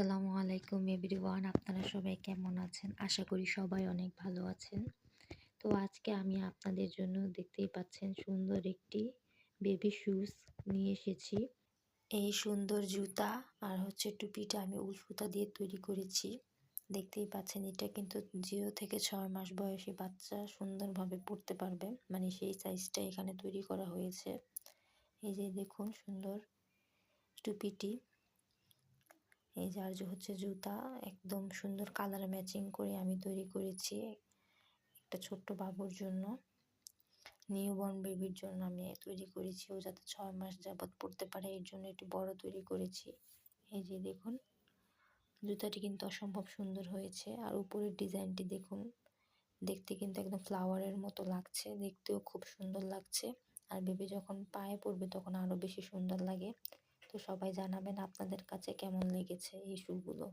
আসসালামু আলাইকুম এভরিওয়ান, আপনারা সবাই কেমন আছেন? আশা করি সবাই অনেক ভালো আছেন। তো আজকে আমি আপনাদের জন্য দেখতেই পাচ্ছেন সুন্দর একটি বেবি শুজ নিয়ে এসেছি। এই সুন্দর জুতা আর হচ্ছে টুপিটা আমি উল সুতা দিয়ে তৈরি করেছি। দেখতেই পাচ্ছেন, এটা কিন্তু জিরো থেকে ছয় মাস বয়সী বাচ্চা সুন্দরভাবে পড়তে পারবে। মানে সেই সাইজটা এখানে তৈরি করা হয়েছে। এই যে দেখুন সুন্দর টুপিটি। এই যার হচ্ছে জুতা, একদম সুন্দর কালার ম্যাচিং করে আমি তৈরি করেছি একটা ছোট্ট বাবুর জন্য। নিউবর্ন বেবির জন্য আমি তৈরি করেছি, ও যাতে ছয় মাস যাবৎ পড়তে পারে, এর জন্য একটু বড় তৈরি করেছি। এই যে দেখুন, জুতাটি কিন্তু অসম্ভব সুন্দর হয়েছে। আর উপরের ডিজাইনটি দেখুন, দেখতে কিন্তু একদম ফ্লাওয়ারের মতো লাগছে, দেখতেও খুব সুন্দর লাগছে। আর বেবি যখন পায়ে পড়বে তখন আরও বেশি সুন্দর লাগে। তো সবাই জানাবেন আপনাদের কাছে কেমন লেগেছে এই শুগুলো